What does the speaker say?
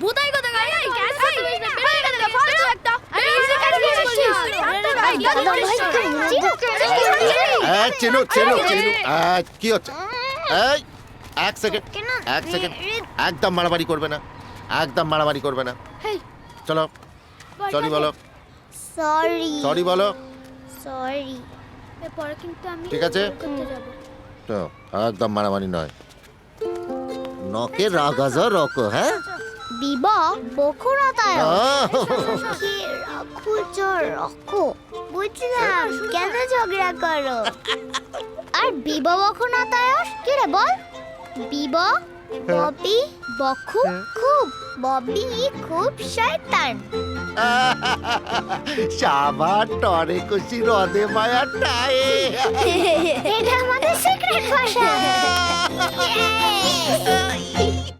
ভূতাই কথা গাই এই ক্যাচ করতে বেশ না বেরোই কথা একটা আরে এই ক্যাচ করছিস চেনো চেনো চেনো কি হচ্ছে এই এক সেকেন্ড এক সেকেন্ড একদম মারামারি করবে না একদম মারামারি করবে না চলো সরি বলো। সরি সরি বলো। সরি এরপর কিন্তু আমি ঠিক আছে? তো একদম মারামারি নয়। নকে রাগাজা রকো হ্যাঁ? বিবা বকুড়াতায় আহ, কি রাখো চো রাখো বুঝলাম কেন ঝগড়া করো? আর বিবা বকুড়াতায় কি রে বল? বিবা ববি বকু খুব ববি খুব শয়তান। সাবার টরে কুশি রদে মায়া টায়ে। এটা